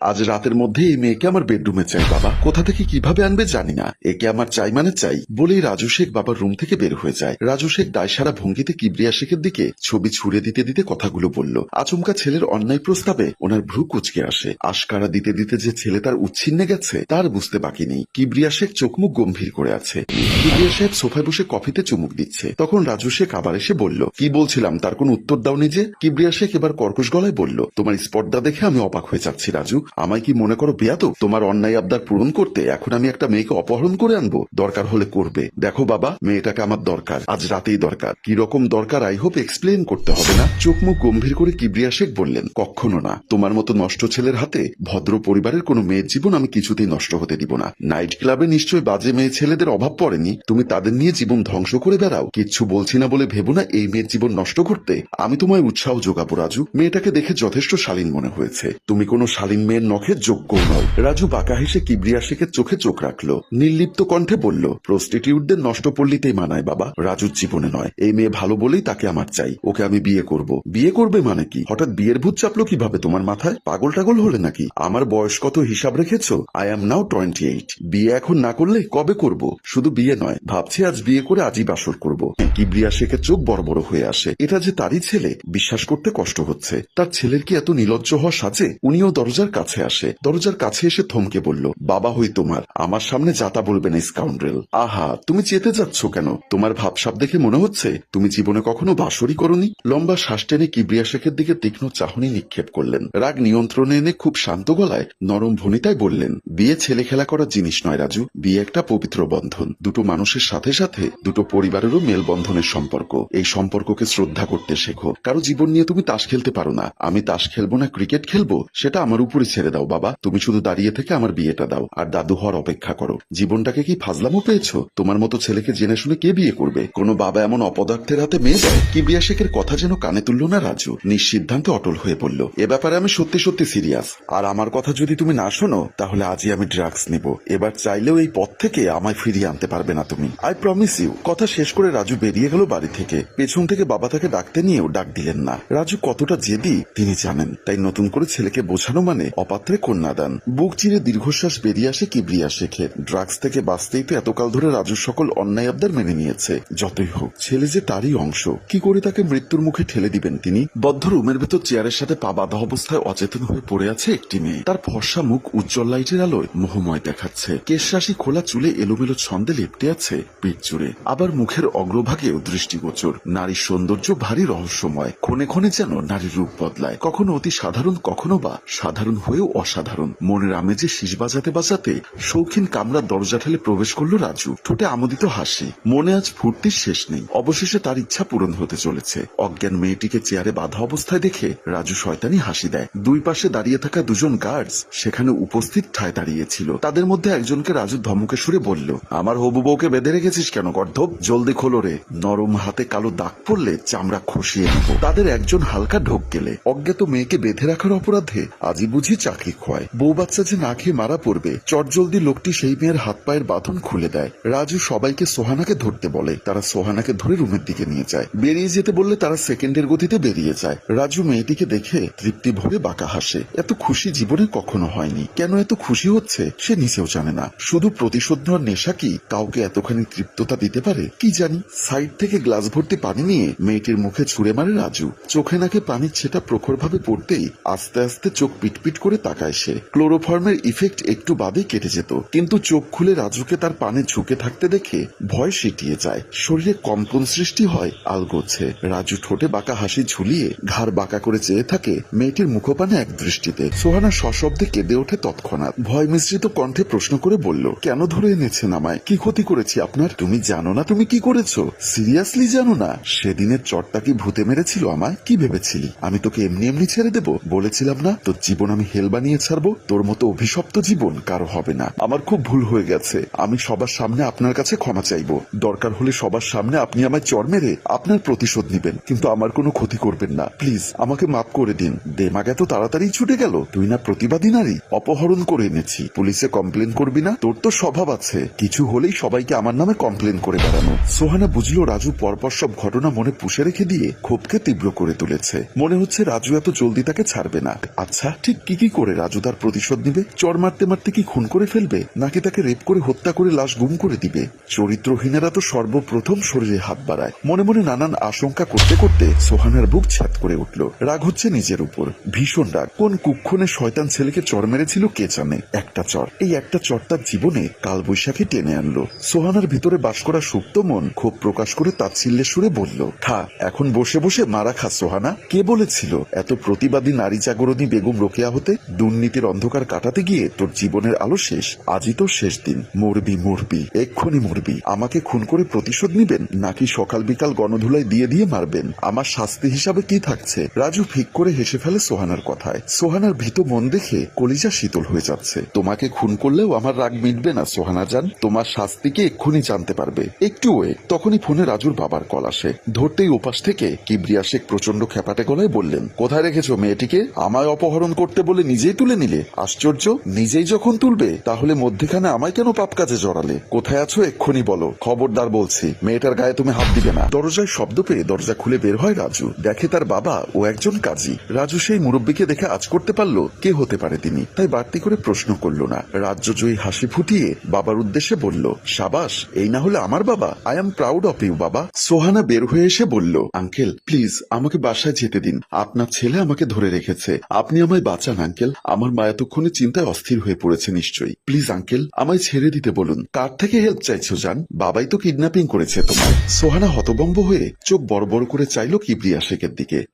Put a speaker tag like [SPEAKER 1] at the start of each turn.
[SPEAKER 1] আজ রাতের মধ্যে এই মেয়েকে আমার বেডরুমে চাই, বাবা। কোথা থেকে কীভাবে আনবে জানি না। একে আমার চাই মানে চাই বলেই রাজু শেখ বাবার রুম থেকে বের হয়ে যায়। রাজু শেখ দায়সারা ভঙ্গিতে কিবরিয়া শেখের দিকে ছবি ছুড়ে দিতে দিতে কথাগুলো বলল। আচমকা ছেলের অন্যায় প্রস্তাবে ওনার ভ্রু কুচকে আসে। আশকারা দিতে দিতে যে ছেলে তার উচ্ছিন্নে গেছে, তার বুঝতে বাকি নেই। কিবরিয়া শেখ চোখ মুখ গম্ভীর করে আছে। কিবরিয়া সাহেব সোফায় বসে কফিতে চুমুক দিচ্ছে। তখন রাজু শেখ আবার এসে বলল, কি বলছিলাম? তার কোন উত্তর দাওনি যে কিবরিয়া শেখ এবার কর্কশ গলায় বলল, তোমার স্পর্ধা দেখে আমি অবাক হয়ে যাচ্ছি, রাজু। আমায় কি মনে করো বেয়াতো তোমার অন্যায় আবদার পূরণ করতে এখন আমি একটা মেয়েকে অপহরণ করে আনব। দরকার হলে করবে। দেখো বাবা, মেয়েটাকে আমার দরকার। আজ রাতেই দরকার। কি রকম দরকার আই হোপ এক্সপ্লেন করতে হবে না। চোখ মুখ গম্ভীর করে কিবরিয়া শেখ বললেন, কখনো না। তোমার মতো নষ্ট ছেলের হাতে ভদ্র পরিবারের কোনো মেয়ের জীবন আমি কিছুতেই নষ্ট হতে দিব না। নাইট ক্লাবে নিশ্চয়ই বাজে মেয়ে ছেলেদের অভাব পড়েনি। তুমি তাদের নিয়ে জীবন ধ্বংস করে বেড়াও। কিচ্ছু বলছি না বলে ভেবো না এই মেয়ের জীবন নষ্ট করতে। আমি তোমায় উৎসাহ যোগাবো, রাজু। মেয়েটাকে দেখে যথেষ্ট শালীন মনে হয়েছে। তুমি কোনো শালীন মেয়ের নখের যোগ্য নয় রাজু বাঁকা হেসে কিবরিয়া শেখের চোখে চোখ রাখল। নির্লিপ্ত কণ্ঠে বলল, প্রস্টিটিউটদের নষ্ট পল্লীতেই মানায় বাবা, রাজুর জীবনে নয়। এই মেয়ে ভালো বলেই তাকে আমার চাই, ওকে আমি বিয়ে করব। বিয়ে করবে মানে কি? হঠাৎ বিয়ের ভূত চাপলো কীভাবে তোমার মাথায়? পাগল টাগল হলে নাকি? আমার বয়স কত হিসাব রেখেছো? I am now twenty eight বিয়ে এখন না করলে কবে করব? শুধু বিয়ে নয়, ভাবছি আজ বিয়ে করে আজই বাসর করব। কিবরিয়া শেখের চোখ বড় বড় হয়ে আসে। এটা যে তারই ছেলে, বিশ্বাস করতে কষ্ট হচ্ছে। তার ছেলের কি এত নিলজ্জ হওয়া সাজে? উনিও দরজার কাছে আসে। দরজার কাছে এসে থমকে বলল, বাবা হই তোমার। আমার সামনে যাতা বলবে না, স্কাউন্ড্রেল। আহা, তুমি চেতে যাচ্ছ কেন? তোমার ভাবসাব দেখে মনে হচ্ছে তুমি জীবনে কখনো বাসরই করনি? লম্বা শ্বাস টেনে কিবরিয়া শেখের দিকে তীক্ষ্ণ চাহনি নিক্ষেপ করলেন। রাগ নিয়ন্ত্রণে এনে খুব শান্ত গলায় নরম ভনিতায় বললেন, বিয়ে ছেলে খেলা করার জিনিস নয়, রাজু। বিয়ে একটা পবিত্র বন্ধন। দুটো মানুষের সাথে সাথে দুটো পরিবারেরও মেলবন্ধনের সম্পর্ক। এই সম্পর্ককে শ্রদ্ধা করতে শেখো। কারও জীবন নিয়ে তুমি তাস খেলতে পারো না। আমি তাস খেলব না, ক্রিকেট খেলব, সেটা আমার উপরে ছেড়ে দাও, বাবা। তুমি শুধু দাঁড়িয়ে থেকে আমার বিয়েটা দাও, আর দাদু হওয়ার অপেক্ষা করো। জীবনটাকে কি ফাজলামো পেয়েছ? তোমার মতো ছেলেকে জেনে শুনে কে বিয়ে করবে? কোনো বাবা এমন অপদার্থের হাতে মেয়ে দেয়? কি বিয়া শেখের কথা যেন কানে তুলল না রাজু? নিঃসিদ্ধান্তে অটল হয়ে পড়ল। এ ব্যাপারে আমি সত্যি সত্যি সিরিয়াস। আর আমার কথা যদি তুমি না শোনো, তাহলে আজই আমি ড্রাগস নিব। এবার চাইলেও এই পথ থেকে আমায় ফিরিয়ে আনতে পারবে না তুমি। I promise you. কথা শেষ করে রাজু বেরিয়ে গেল বাড়ি থেকে। পেছন থেকে বাবা তাকে ডাকতে নিয়েও ডাক দিলেন না। রাজু কতটা জেদি, তিনি জানেন। তাই নতুন করে ছেলেকে বোঝানো মানে অপাত্রে কন্যাদান বুক চিরে দীর্ঘশ্বাস বেরিয়ে আসে কিবরিয়া শেখে ড্রাগস থেকে বাঁচতেই তো এতকাল ধরে রাজুর সকল অন্যায় আবদার মেনে নিয়েছে। যতই হোক, ছেলে যে তারই অংশ। কি করে তাকে মৃত্যুর মুখে ঠেলে দিবেন তিনি? বদ্ধ রুমের ভেতর চেয়ারের সাথে পা বাঁধা অবস্থায় অচেতন হয়ে পড়ে আছে একটি মেয়ে। তার ফর্সা মুখ উজ্জ্বল লাইটের আলোয় মোহময় দেখাচ্ছে। কেশরাশি খোলা চুলে এলোমেলো ছন্দে লেপটে আছে পিঠ জুড়ে। আবার মুখের অগ্রভাগেও দৃষ্টিগোচর। নারীর সৌন্দর্য ভারী রহস্যময়। ক্ষণে ক্ষণে যেন নারীর রূপ বদলায়। কখনো অতি সাধারণ, কখনো বা সাধারণ হয়েও অসাধারণ। মনের আমেজে শীষ বাজাতে বাজাতে শৌখিন কামরার দরজা ঠেলে প্রবেশ করল রাজু। ঠোঁটে আমোদিত হাসি। মনে আজ ফুর্তির শেষ নেই। অবশেষে তার ইচ্ছা পূরণ হতে চলেছে। অজ্ঞান মেয়েটিকে চেয়ারে বাধা অবস্থায় দেখে রাজু শয়তানি হাসি দেয়। দুই পাশে দাঁড়িয়ে থাকা দুজন গার্ডস সেখানে উপস্থিত ঠায় দাঁড়িয়েছিল। তাদের মধ্যে একজনকে রাজু ধমকে সুরে বলল, আমার হবু বউকে বেঁধে রেখেছিস কেন, গর্ধব? জলদি খোলো রে। নরম হাতে কালো দাগ পড়লে চামড়া খসিয়ে দিব তাদের একজন হালকা ঢোক গেলে। অজ্ঞাত মেয়েকে বেঁধে রাখার অপরাধে আজই বুঝি চাকরি খোয়ায়। বউ বাচ্চা যে না খেয়ে মারা পড়বে, চটজলদি লোকটি সেই মেয়ের হাত পায়ের বাঁধন খুলে দেয়। রাজু সবাইকে সোহানাকে ধরতে বলে। তারা সোহানাকে ধরে রুমের দিকে নিয়ে যায়। বেরিয়ে যেতে বললে তারা সেকেন্ডের গতিতে বেরিয়ে যায়। রাজু মেয়েটিকে দেখে তৃপ্তি ভরে বাঁকা হাসে। এত খুশি জীবনে কখনো হয়নি। কেন এত খুশি হচ্ছে, সে নিজেও জানে না। শুধু প্রতিশোধ নেওয়ার নেশা কি? কাউকে এতখানি তৃপ্ততা দিতে পারে? কি জানি? সাইড থেকে গ্লাস ভর্তি পানি নিয়ে মেয়েটির মুখে ছুঁড়ে মারে রাজু। চোখে নাকে পানির ছেটা প্রখরভাবে পড়তেই আস্তে আস্তে চোখ পিটপিট করে তাকায় সে। ক্লোরোফর্মের ইফেক্ট একটু বাদেই কেটে যেত, কিন্তু চোখ খুলে রাজুকে তার পানে ঝুঁকে থাকতে দেখে ভয় সিটিয়ে যায়। শরীরে কম্পন সৃষ্টি হয় আলগোছে। রাজু ঠোঁটে বাঁকা হাসি ঝুলিয়ে ঘাড় বাঁকা করে চেয়ে থাকে মেয়েটির মুখপানে এক দৃষ্টিতে। সোহানা সশব্দে কেঁদে ওঠে তৎক্ষণাৎ। ভয় মিশ্রিত কণ্ঠে প্রশ্ন করে বলল, কেন ধরে এনেছেন আমায়? কি ক্ষতি করেছি আপনার? তুমি জানো না তুমি কি করেছ? সিরিয়াসলি জানো না? সেদিনের চটটা কি ভূতে মেরেছিল আমায়? কি ভেবেছিলি? আমি তোকে এমনি এমনি ছেড়ে দেব? বলেছিলাম না? তোর জীবন আমি হেল বানিয়ে ছাড়বো, তোর মতো অভিশপ্ত জীবন কারও হবে না। আমার খুব ভুল হয়ে গেছে। আমি সবার সামনে আপনার কাছে ক্ষমা চাইব। দরকার হলে সবার সামনে আপনি আমায় চর মেরে আপনার প্রতিশোধ নিবেন। কিন্তু আমার কোনো ক্ষতি করবেন না। প্লিজ, আমাকে মাফ করে দিন। দেমাগ এত তাড়াতাড়ি ছুটে গেল। তুই না প্রতিবাদী নারী। অপহরণ করে এনেছি। পুলিশে কমপ্লেন করবি না? তোর তো স্বভাব আছে। কিছু হলেই সবাইকে আমার নামে কমপ্লেন করে বেড়ানো। সোহানা বুঝলো রাজু পরপর সব ঘটনা মনে পুষে রেখে দিয়ে ক্ষোভকে তীব্র করে তুলেছে। মনে হচ্ছে রাজু এত জলদি তাকে ছাড়বে না। আচ্ছা ঠিক কি কি করে রাজু তার প্রতিশোধ নিবে? চর মারতে মারতে কি খুন করে ফেলবে? নাকি তাকে রেপ করে হত্যা করে লাশ গুম করে দিবে? চরিত্রহীনেরা তো সর্বপ্রথম শরীরে হাত বাড়ায়। মনে মনে নানান আশঙ্কা করতে করতে সোহানার বুক ছাত করে উঠল। রাগ হচ্ছে নিজের উপর। ভীষণ রাগ। কোন কুক্ষণে শয়তান ছেলেকে চর মেরেছিল কে জানে? একটা চর। এই একটা চর তার জীবনে কালবৈশাখী টেনে আনলো। সোহানার ভিতরে বাস করা সুপ্ত মন ক্ষোভ প্রকাশ করে তাচ্ছিল্যের সুরে বলল, খা, এখন বসে বসে মারা খা সোহানা। কে বলেছিল এত প্রতিবাদী নারী জাগরণী বেগম রোকেয়া হতে? দুর্নীতির অন্ধকার কাটাতে গিয়ে তোর জীবনের আলো শেষ। আজই তো শেষ দিন। মরবি মরবি। এক্ষুনি মরবি। আমাকে খুন করে প্রতিশোধ নিবেন, নাকি সকাল বিকাল গণধুলাই দিয়ে দিয়ে মারবেন? আমার শাস্তি হিসাবে কি থাকছে? রাজু ফিক করে হেসে ফেলে সোহানার কথায়। সোহানার ভীত মন দেখে কলিজা শীতল হয়ে যাচ্ছে। তোমাকে খুন করলেও আমার রাগ মিটবে না, সোহানা জান। তোমার শাস্তিকে এক্ষুনি জানতে পারবে। একটু ওয়ে, তখনই ফোনে রাজুর বাবার কল আসে। ধরতেই ওপাশ থেকে কিবরিয়া শেখ প্রচণ্ড খেপাটে গলায় বললেন, কোথায় রেখেছো মেয়েটিকে? আমায় অপহরণ করতে বলে নিজেই তুলে নিলে। আশ্চর্য, নিজেই যখন তুলবে, তাহলে মধ্যেখানে আমায় কেন পাপ কাজে জড়ালে? কোথায় আছো এক্ষুনি বলো। খবরদার বলছি, মেয়েটার গায়ে তুমি হাত দিবে না। দরজায় শব্দ পেয়ে দরজা খুলে বের হয় রাজু। দেখে তার বাবা ও একজন কাজী। রাজু সেই মুরব্বীকে দেখে আজ করতে পারল, কে হতে পারে তিনি? তাই বাড়তি করে প্রশ্ন করল না। রাজ্যজয়ী হাসি ফুটিয়ে বাবার উদ্দেশ্যে বলল, সাবাস, এই না হলে আমার বাবা? I am proud of you বাবা। সোহানা বের হয়ে এসে বলল, আঙ্কেল প্লিজ আমাকে বাসায় যেতে দিন। আপনার ছেলে আমাকে ধরে রেখেছে। আপনি আমায় বাঁচান আমার মা এতক্ষণে চিন্তায় অস্থির হয়ে পড়েছে নিশ্চয়ই। প্লিজ আঙ্কেল, আমায় ছেড়ে দিতে বলুন। কার থেকে হেল্প চাইছো, জান? বাবাই তো কিডন্যাপিং করেছে তোমার সোহানা হতবম্ব হয়ে চোখ বড় বড় করে চাইল কিবরিয়া শেখের দিকে।